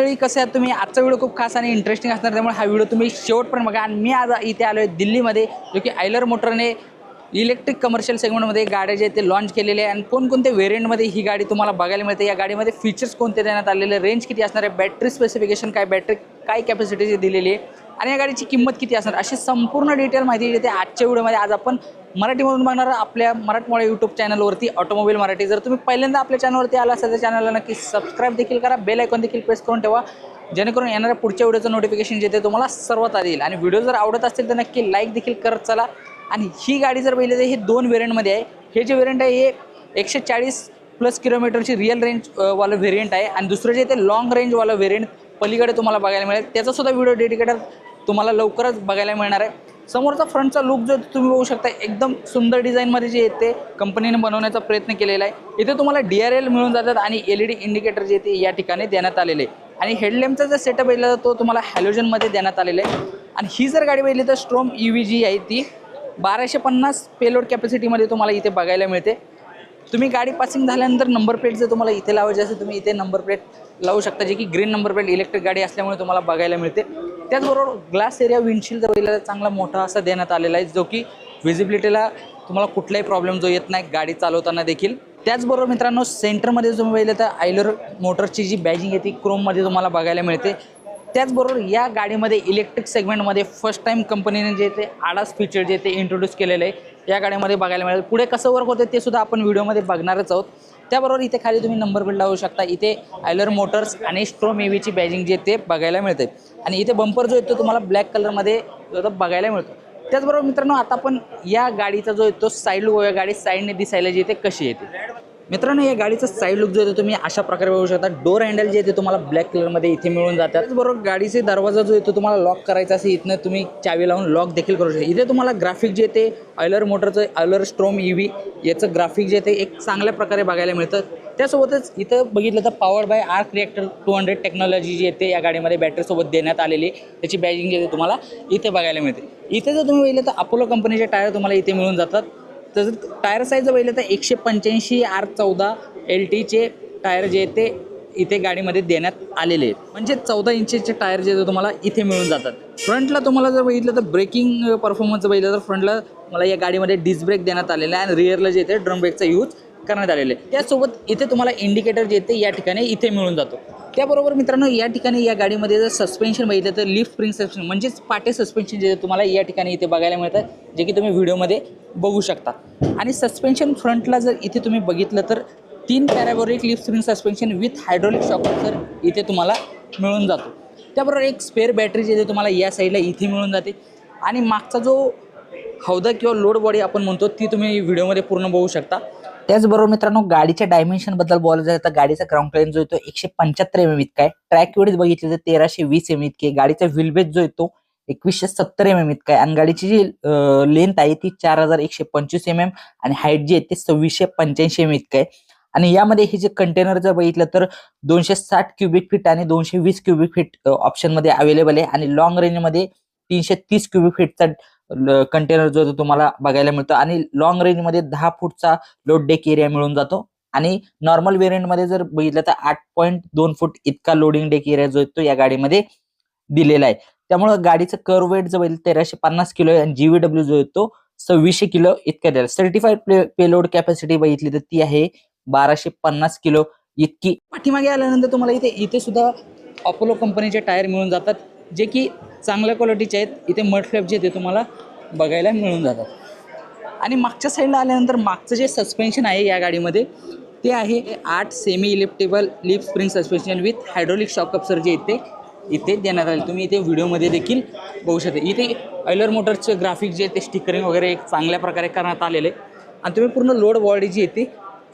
मंडळी कसं आहे? तुम्ही आजचा व्हिडिओ खूप खास आणि इंटरेस्टिंग असणार त्यामुळे हा व्हिडिओ तुम्ही शेवटपर्यंत बघा. आणि मी आज इथे आलो आहे दिल्लीमध्ये जो की आयलर मोटरने इलेक्ट्रिक कमर्शियल सेगमेंटमध्ये गाड्या जे आहेत ते लॉन्च केलेले आहे आणि कोणकोणत्या व्हेरियंटमध्ये ही गाडी तुम्हाला बघायला मिळते? या गाडीमध्ये फीचर्स कोणते देण्यात आलेले? रेंज किती असणार आहे? बॅटरी स्पेसिफिकेशन काय? बॅटरी काय कॅपॅसिटी दिलेली आहे? आणि या गाडीची किंमत किती असणार? अशी संपूर्ण डिटेल माहिती देते. आजच्या व्हिडिओमध्ये आज आपण मराठीमधून बघणार आपल्या मराठमोळ्या यूट्यूब चॅनलवरती ऑटोमोबाईल मराठी. जर तुम्ही पहिल्यांदा आपल्या चॅनलवरती आला असेल तर चॅनलला नक्की सबस्क्राईब देखील करा. बेल आयकॉन देखील प्रेस करून ठेवा. जेणेकरून येणाऱ्या पुढच्या व्हिडिओचं नोटिफिकेशन जे ते तुम्हाला सर्वात आधी येईल. आणि व्हिडिओ जर आवडत असेल तर नक्की लाईक देखील करत चला. आणि ही गाडी जर पाहिली तर हे दोन वेरियंटमध्ये आहे. हे जे वेरियंट आहे हे एकशे चाळीस प्लस किलोमीटरची रिअल रेंज वालं व्हेरियंट आहे. आणि दुसरं जे ते लॉंग रेंजवालं व्हेरियंट पलीकडे तुम्हाला बघायला मिळेल. त्याचा सुद्धा व्हिडिओ डेडिकेटेड तुम्हाला लवकरच बघायला मिळणार आहे. समोरचा फ्रंटचा लुक जो तुम्ही बघू शकता एकदम सुंदर डिझाईनमध्ये जे येते कंपनीने बनवण्याचा प्रयत्न केलेला आहे. इथे तुम्हाला डी आर एल मिळून जातात आणि एल ई डी इंडिकेटर जे ते या ठिकाणी देण्यात आलेले आहे. आणि हेडलॅम्पचा जर सेटअप येला तर तो तुम्हाला हॅलोजनमध्ये देण्यात आलेला आहे. आणि ही जर गाडी बघितली तर स्ट्रोम ई व्ही जी आहे ती बाराशे पन्नास पेलोड कॅपॅसिटीमध्ये तुम्हाला इथे बघायला मिळते. तुम्ही गाडी पासिंग झाल्यानंतर नंबर प्लेट जर तुम्हाला इथे लावायची असेल तुम्ही इथे नंबर प्लेट लावू शकता जे की ग्रीन नंबर प्लेट इलेक्ट्रिक गाडी असल्यामुळे तुम्हाला बघायला मिळते. त्याचबरोबर ग्लास एरिया विंडशील्ड जर चांगला मोठा असा देण्यात आलेला आहे जो की व्हिजिबिलिटीला तुम्हाला कुठलाही प्रॉब्लेम जो येत नाही गाडी चालवताना देखील. त्याचबरोबर मित्रांनो सेंटरमध्ये तुम्ही बघितलं तर आयलर मोटरची जी बॅजिंग आहे ती क्रोममध्ये तुम्हाला बघायला मिळते. त्याचबरोबर या गाडीमध्ये इलेक्ट्रिक सेगमेंटमध्ये फर्स्ट टाईम कंपनीने जे ते आडास फीचर जे ते इंट्रोड्यूस केलेलं आहे या गाडीमध्ये बघायला मिळेल. पुढे कसं वर्क होते ते सुद्धा आपण व्हिडिओमध्ये बघणारच आहोत. त्याबरोबर इथे खाली तुम्ही नंबर प्लेट लावू शकता. इथे आयलर मोटर्स आणि स्ट्रोम एव्हीची बॅजिंग जी ते बघायला मिळते आणि इथे बंपर जो येतो तुम्हाला ब्लॅक कलरमध्ये जो बघायला मिळतो. त्याचबरोबर मित्रांनो आता आपण या गाडीचा जो येतो साईड लुक या गाडी साईडने दिसायला जी येते कशी येते? मित्रांनो या गाडीचा साईड लुक जो येतो तुम्ही अशा प्रकारे बघू शकता. डोर हँडल जे येते तुम्हाला ब्लॅक कलरमध्ये इथे मिळून जातात. त्याचबरोबर गाडीचे दरवाजा जो येतो तुम्हाला लॉक करायचा असेल इथनं तुम्ही चावी लावून लॉक देखील करू शकता. इथे तुम्हाला ग्राफिक जे येते ऑयलर मोटरचं ऑयलर स्ट्रोम ई व्ही याचं ग्राफिक जे येते एक चांगल्या प्रकारे बघायला मिळतं. त्यासोबतच इथं बघितलं तर power by arc reactor two hundred technology जी येते या गाडीमध्ये बॅटरीसोबत देण्यात आलेली त्याची बॅजिंग जे आहे तुम्हाला इथे बघायला मिळते. इथे जर तुम्ही बघितलं तर अपोलो कंपनीचे टायर तुम्हाला इथे मिळून जातात. तर टायर साईज जर बघितलं तर एकशे पंच्याऐंशी आर चौदा एल टीचे टायर जे ते इथे गाडीमध्ये देण्यात आलेले आहेत. म्हणजे चौदा इंचेचे टायर जे आहेत तुम्हाला इथे मिळून जातात. फ्रंटला तुम्हाला जर बघितलं तर ब्रेकिंग परफॉर्मन्स बघितलं तर फ्रंटला मला या गाडीमध्ये डिस्क ब्रेक देण्यात आलेला आहे. आणि रिअरला जे ते ड्रम ब्रेकचा यूज करण्यात आलेले आहे त्यासोबत इथे तुम्हाला इंडिकेटर जे ते या ठिकाणी इथे मिळून जातो. त्याबरोबर मित्रांनो या ठिकाणी या गाडीमध्ये जर सस्पेन्शन बघितलं तर लिफ्ट स्प्रिंग सस्पेन्शन म्हणजेच पाटे सस्पेन्शन जे तुम्हाला या ठिकाणी इथे बघायला मिळतात जे की तुम्ही व्हिडिओमध्ये बघू शकता. आणि सस्पेन्शन फ्रंटला जर इथे तुम्ही बघितलं तर तीन parabolic lift spring suspension with hydraulic shocker इथे तुम्हाला मिळून जातो. त्याबरोबर एक स्पेअर बॅटरी जे आहे तुम्हाला या साईडला इथे मिळून जाते. आणि मागचा जो हौदा किंवा लोड बॉडी आपण म्हणतो ती तुम्ही व्हिडिओमध्ये पूर्ण बघू शकता. त्याचबरोबर मित्रांनो गाडीच्या डायमेन्शनबद्दल बोलायला झालं तर गाडीचा ग्राउंड क्लिअरन्स जो येतो एकशे पंच्याहत्तर एम एम इतका आहे. ट्रॅक वेळेस बघितलं तर तेराशे वीस एम इतके गाडीचा व्हीलबेस जो येतो एकवीसशे सत्तर एम एम इतका आहे. आणि गाडीची जी लेंथ आहे ती चार हजार एकशे पंचवीस एम एम आणि हाईट जी आहे ते सव्वीसशे पंच्याऐंशी एम इतकं आहे. आणि यामध्ये हे जे कंटेनर जर बघितलं तर दोनशे साठ क्युबिक फीट आणि दोनशे वीस क्युबिक फीट ऑप्शनमध्ये अवेलेबल आहे. आणि लॉंग रेंजमध्ये तीनशे तीस क्युबिक फीटचा कंटेनर जो तो तुम्हाला बघायला मिळतो. आणि लॉंग रेंजमध्ये दहा फूटचा लोड डेक एरिया मिळून जातो. आणि नॉर्मलमध्ये जर बघितलं तर आठ पॉईंट दोन फूट इतका लोडिंग डेक एरिया जो आहे तो या गाडीमध्ये दिलेला आहे. त्यामुळं गाडीचं कर वेट जो बघितलं तेराशे पन्नास किलो आहे. आणि जीव्हीडब्ल्यू जो आहे तो सव्वीसशे किलो इतका दिला सर्टिफाईड पेलोड कॅपॅसिटी बघितली तर ती आहे बाराशे पन्नास किलो इतकी. पाठीमागे आल्यानंतर तुम्हाला इथे इथे सुद्धा अपोलो कंपनीचे टायर मिळून जातात. जे की चांगल्या क्वालिटीचे आहेत. इथे मड फ्लॅप जे ते तुम्हाला बघायला मिळून जातात. आणि मागच्या साईडला आल्यानंतर मागचं जे सस्पेन्शन आहे या गाडीमध्ये ते आहे आठ semi elliptical leaf spring suspension with hydraulic shock कप्सर जे इथे इथे देण्यात आले. तुम्ही इथे व्हिडिओमध्ये देखील बघू शकता. इथे ऑयलर मोटरचे ग्राफिक जे ते स्टिकरिंग वगैरे एक चांगल्या प्रकारे करण्यात आलेले. आहे. आणि तुम्ही पूर्ण लोड बॉडी जी येते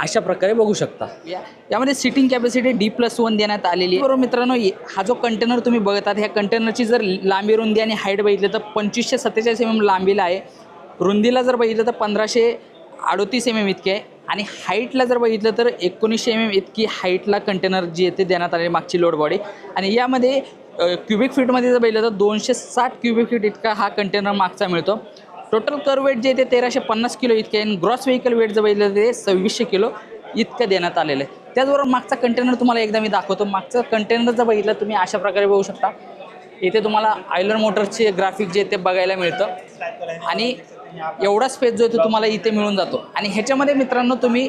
अशा प्रकारे बघू शकता. या. यामध्ये seating capacity D plus one देण्यात आलेली आहे. बरोबर मित्रांनो ये- हा जो कंटेनर तुम्ही बघतात ह्या कंटेनरची जर लांबी रुंदी आणि हाईट बघितलं तर पंचवीसशे सत्तेचाळीस एम एम लांबीला आहे. रुंदीला जर बघितलं तर पंधराशे अडोतीस एम एम इतके आहे. आणि हाईटला जर बघितलं तर एकोणीसशे एम एम इतकी हाईटला कंटेनर जी येते देण्यात आले मागची लोड बॉडी आणि यामध्ये क्युबिक फीटमध्ये जर बघितलं तर दोनशे साठ क्युबिक फीट इतका हा कंटेनर मागचा मिळतो. टोटल कर वेट जे आहे ते तेराशे पन्नास किलो इतके आहे. आणि ग्रॉस व्हेकल वेट जे बघितलं ते सव्वीसशे किलो इतकं देण्यात आलेलं आहे. त्याचबरोबर मागचा कंटेनर तुम्हाला एकदा मी दाखवतो. मागचं कंटेनर जर बघितलं तुम्ही अशा प्रकारे बघू शकता. इथे तुम्हाला आयलर मोटरचे ग्राफिक जे ते बघायला मिळतं. आणि एवढा स्पेस जो आहे तो तुम्हाला इथे मिळून जातो. आणि ह्याच्यामध्ये मित्रांनो तुम्ही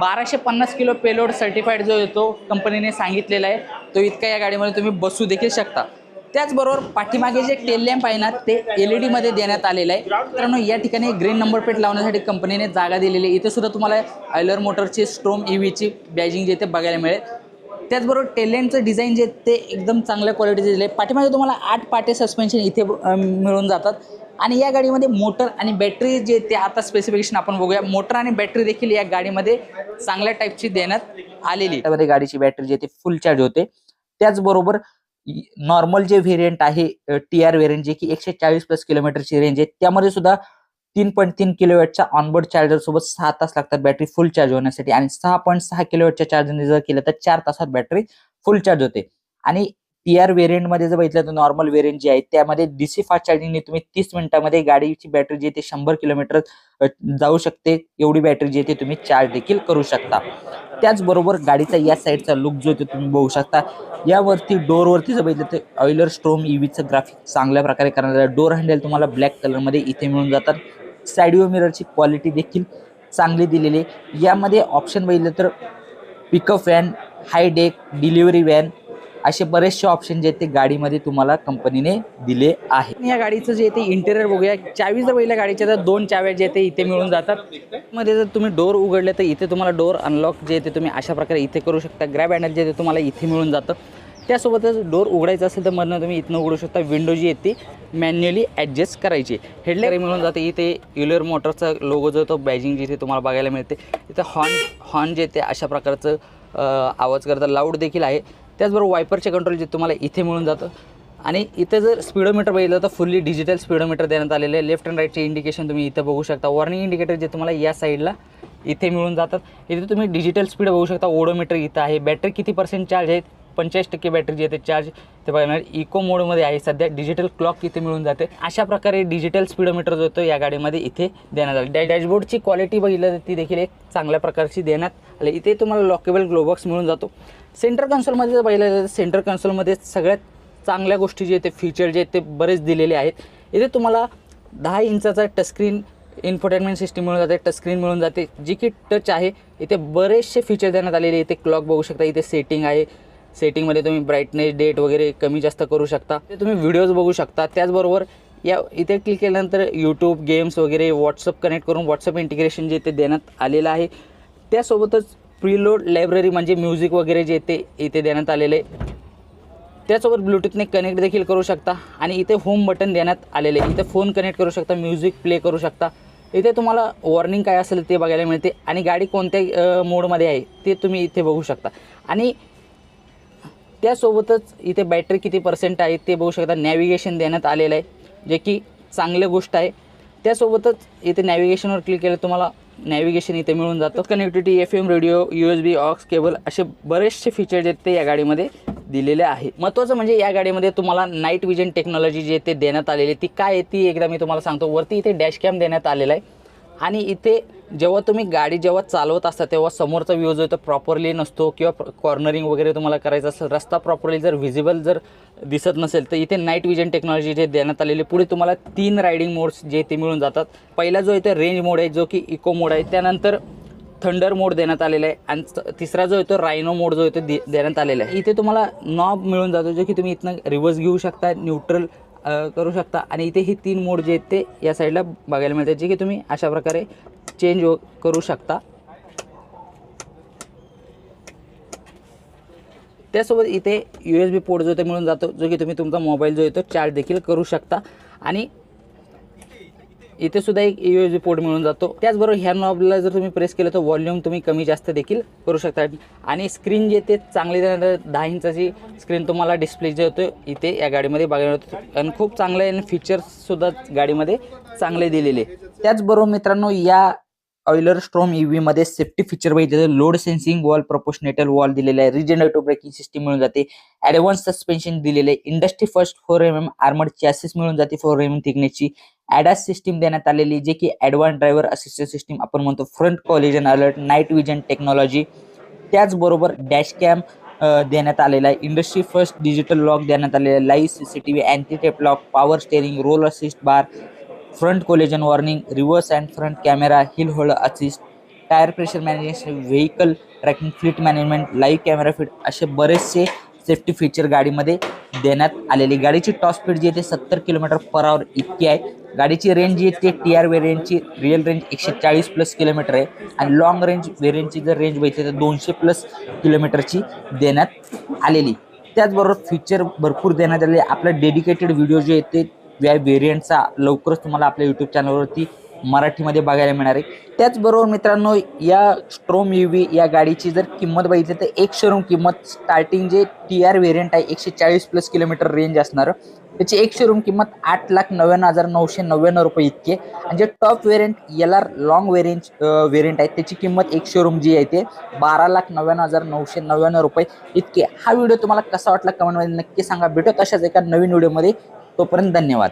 बाराशे पन्नास किलो पेलोड सर्टिफाईड जो येतो कंपनीने सांगितलेला आहे तो इतका या गाडीमध्ये तुम्ही बसू देखील शकता. त्याचबरोबर पाठीमागे जे टेल लॅम्प आहे ना ते एल ई डीमध्ये देण्यात आलेलं आहे. मित्रांनो या ठिकाणी ग्रीन नंबर प्लेट लावण्यासाठी कंपनीने जागा दिलेली आहे. इथे सुद्धा तुम्हाला आयलर मोटरची स्ट्रोम ई व्हीची बॅजिंग जे ते बघायला मिळेल. त्याचबरोबर टेलेंटचं डिझाईन जे ते एकदम चांगल्या क्वालिटीचे दिले पाठीमागे तुम्हाला आठ पाटे सस्पेन्शन इथे मिळून जातात. आणि या गाडीमध्ये मोटर आणि बॅटरी जे ते आता स्पेसिफिकेशन आपण बघूया. मोटर आणि बॅटरी देखील या गाडीमध्ये चांगल्या टाईपची देण्यात आलेली त्यामध्ये गाडीची बॅटरी जे ते फुल चार्ज होते. त्याचबरोबर नॉर्मल जे व्हेरियंट आहे टी आर व्हेरियंट जे की एकशे चाळीस प्लस किलोमीटरची रेंज आहे त्यामध्ये सुद्धा तीन पॉईंट तीन किलोवॅटच्या ऑनबोर्ड चार्जर सोबत सहा तास लागतात बॅटरी फुल चार्ज होण्यासाठी. आणि सहा पॉईंट सहा किलोवॅटच्या चार्जरने जर केलं तर चार तासात बॅटरी फुल चार्ज होते. आणि टी आर व्हेरियंटमध्ये जर बघितलं तर नॉर्मल व्हेरियंट जे आहे त्यामध्ये डीसी फास्ट चार्जिंगने तुम्ही तीस मिनिटामध्ये गाडीची बॅटरी जी आहे ते शंभर किलोमीटर जाऊ शकते. एवढी बॅटरी जी आहे ती तुम्ही चार्ज देखील करू शकता. त्याचबरोबर गाडीचा या साईडचा लुक जो आहे तो तुम्ही बघू शकता. यावरती डोअरवरती जर बघितलं तर ऑइलर स्ट्रोम ईव्हीचं ग्राफिक चांगल्या प्रकारे करण्यात डोअर हँडल तुम्हाला ब्लॅक कलरमध्ये इथे मिळून जातात. सॅडिओ मिररची क्वालिटी देखील चांगली दिलेली आहे. यामध्ये ऑप्शन बघितलं तर pickup van high deck delivery van असे बरेचसे ऑप्शन जे आहेत ते गाडीमध्ये तुम्हाला कंपनीने दिले आहे. या गाडीचं जे ते इंटेरियर बघूया. चावी जर पहिल्या गाडीच्या तर दोन चाव्या जे ते इथे मिळून जातात. मध्ये जर तुम्ही डोर उघडले तर इथे तुम्हाला डोर अनलॉक जे ते तुम्ही अशा प्रकारे इथे करू शकता. ग्रॅब हँडल जे ते तुम्हाला इथे मिळून जातं. त्यासोबतच डोर उघडायचं असेल तर मधनं तुम्ही इथनं उघडू शकता. विंडो जी आहे ती मॅन्युअली ॲडजस्ट करायची. हेडलाईट मिळून जाते. इथे युलर मोटरचा लोगो जो तो बॅजिंग जिथे तुम्हाला बघायला मिळते. इथं हॉर्न हॉर्न जे ते अशा प्रकारचं आवाज करता. लाऊड देखील आहे. त्याचबरोबर वायपरचे कंट्रोल जे तुम्हाला इथे मिळून जातं. आणि इथे जर स्पीडोमीटर बघितलं तर फुल्ली डिजिटल स्पीडोमीटर देण्यात आलेले आहे. लेफ्ट अँड राईटचे इंडिकेशन तुम्ही इथे बघू शकता. वॉर्निंग इंडिकेटर जे तुम्हाला या साईडला इथे मिळून जातात. इथे तुम्ही डिजिटल स्पीड बघू शकता. ओडोमीटर इथं आहे. बॅटरी किती पर्सेंट चार्ज आहेत? पंचेचाळीस टक्के बॅटरी जी आहे ते चार्ज ते बघणार इको मोडमध्ये आहे सध्या. डिजिटल क्लॉक इथे मिळून जाते. अशा प्रकारे डिजिटल स्पीडोमीटर जो होतो या गाडीमध्ये इथे देण्यात आला. डॅ डॅशबोर्डची क्वालिटी बघितलं तर ती देखील एक चांगल्या प्रकारची देण्यात आली. इथे तुम्हाला लॉकेबल ग्लोबॉक्स मिळून जातो. सेंटर कन्सोलमध्ये जर पाहिलं तर सेंटर कन्सोलमध्ये सगळ्यात चांगल्या गोष्टी जे आहेत ते फीचर जे आहेत ते बरेच दिलेले आहेत. इथे तुम्हाला दहा इंचाचा टचस्क्रीन इन्फोटेनमेंट सिस्टीम मिळून जाते टचस्क्रीन मिळून जाते. जी की टच आहे इथे बरेचसे फीचर देण्यात आलेले इथे क्लॉक बघू शकता इथे सेटिंग आहे. सेटिंगमध्ये तुम्ही ब्राईटनेस डेट वगैरे कमी जास्त करू शकता. ते तुम्ही व्हिडिओज बघू शकता. त्याचबरोबर या इथे क्लिक केल्यानंतर यूट्यूब गेम्स वगैरे व्हॉट्सअप कनेक्ट करून व्हॉट्सअप इंटिग्रेशन जे ते देण्यात आलेलं आहे. त्यासोबतच प्रीलोड लायब्ररी म्हणजे म्युझिक वगैरे जे ते इथे देण्यात आलेले. आहे त्यासोबत ब्लूटूथने कनेक्ट देखील करू शकता. आणि इथे होम बटन देण्यात आलेले. आहे इथे फोन कनेक्ट करू शकता म्युझिक प्ले करू शकता. इथे तुम्हाला वॉर्निंग काय असेल ते बघायला मिळते. आणि गाडी कोणत्या मोडमध्ये आहे ते तुम्ही इथे बघू शकता. आणि त्यासोबतच इथे बॅटरी किती पर्सेंट आहे ते बघू शकता. नॅव्हिगेशन देण्यात आलेलं आहे जे की चांगलं गोष्ट आहे. त्यासोबतच इथे नॅव्हिगेशनवर क्लिक केलं तुम्हाला नॅव्हिगेशन इथे मिळून जातं. Connectivity F M radio U S B aux cable असे बरेचसे फीचर्स आहेत ते या गाडीमध्ये दिलेले आहे. महत्त्वाचं म्हणजे या गाडीमध्ये तुम्हाला नाईट विजन टेक्नॉलॉजी जे ते देण्यात आलेली ती काय आहे ती एकदा मी तुम्हाला सांगतो. वरती इथे डॅश कॅम देण्यात आलेला आहे. आणि इथे जेव्हा तुम्ही गाडी जेव्हा चालवत असता तेव्हा समोरचा व्ह्यू जो आहे तो प्रॉपरली नसतो किंवा कॉर्नरिंग वगैरे तुम्हाला करायचं असेल रस्ता प्रॉपरली जर व्हिजिबल जर दिसत नसेल तर इथे नाईट विजन टेक्नॉलॉजी जे देण्यात आलेली. पुढे तुम्हाला तीन रायडिंग मोड्स जे ते मिळून जातात. पहिला जो इथे रेंज मोड आहे जो की इको मोड आहे. त्यानंतर थंडर मोड देण्यात आलेला आहे आणि तिसरा जो येतो रायनो मोड जो आहे तो दे देण्यात आलेला आहे. इथे तुम्हाला नॉब मिळून जातो जो की तुम्ही इथनं रिव्हर्स घेऊ शकता न्यूट्रल करू शकता. आणि इथे ही तीन मोड जे आहेत ते या साईडला बघायला मिळतात जे की तुम्ही अशा प्रकारे चेंज करू शकता. त्यासोबत इथे यू एस बी पोर्ट जो ते मिळून जातो जो की तुम्ही तुमचा मोबाईल जो आहे तो चार्ज देखील करू शकता. आणि इथे सुद्धा एक यू पोर्ट मिळून जातो. त्याचबरोबर ह्या नॉबला जर तुम्ही प्रेस केलं तर व्हॉल्यूम तुम्ही कमी जास्त देखील करू शकता. आणि स्क्रीन जे ते चांगली देणार दहा इंचाची स्क्रीन तुम्हाला डिस्प्ले जे होतो इथे या गाडीमध्ये बघायला होतो आणि खूप चांगले आणि फीचर्ससुद्धा गाडीमध्ये चांगले दिलेले. त्याचबरोबर मित्रांनो या ऑइलर स्ट्रॉम ईव्ही मध्ये सेफ्टी फीचर बघितलं load sensing valve proportional valve दिलेला आहे. रिजनरेटिव्ह ब्रेकिंग सिस्टीम मिळून जाते. ऍडव्हान्स सस्पेन्शन दिलेले आहे. Industry first four M M armoured chassis मिळून जाते फोर एम एम थिकनेसची ॲडास सिस्टीम देण्यात आलेली जे की ऍडव्हान्स ड्रायव्हर असिस्टंट सिस्टीम आपण म्हणतो. Front collision alert night vision technology त्याचबरोबर डॅश कॅम देण्यात आलेला आहे. इंडस्ट्री फर्स्ट डिजिटल लॉक देण्यात आलेला आहे. Live C C T V anti tape lock power steering roll assist bar front collision warning reverse and front camera hill hold assist tyre pressure management vehicle tracking fleet management live camera fit असे बरेचसे safety feature गाडीमध्ये देण्यात आलेली. गाडीची top speed जी आहे ते सत्तर kilometre per hour इतकी आहे. गाडीची रेंज जी आहे ते टी आर वेरियंटची रिअल रेंज एकशे चाळीस प्लस किलोमीटर आहे. आणि लॉंग रेंज वेरियंटची जर रेंज बघितली तर दोनशे प्लस किलोमीटरची देण्यात आलेली. त्याचबरोबर फीचर भरपूर देण्यात आलेले. आपलं डेडिकेटेड व्हिडिओ जे आहेत ते या व्हेरियंटचा लवकरच तुम्हाला आपल्या यूट्यूब चॅनलवरती मराठीमध्ये बघायला मिळणार आहे. त्याचबरोबर मित्रांनो या स्ट्रोम यू व्ही या गाडीची जर किंमत बघितली तर एक शोरूम किंमत स्टार्टिंग जे टी आर व्हेरियंट आहे एकशे चाळीस प्लस किलोमीटर रेंज असणार. त्याची एक शोरूम किंमत आठ लाख नव्याण्णव हजार नऊशे नव्याण्णव रुपये इतके आणि जे top variant L R long variant variant आहे त्याची किंमत एक शोरूम जी आहे ते बारा लाख नव्याण्णव हजार नऊशे नव्याण्णव रुपये इतके हा व्हिडिओ तुम्हाला कसा वाटला कमेंटमध्ये नक्की सांगा. भेटत अशाच एका नवीन व्हिडिओमध्ये तोपर्यंत धन्यवाद.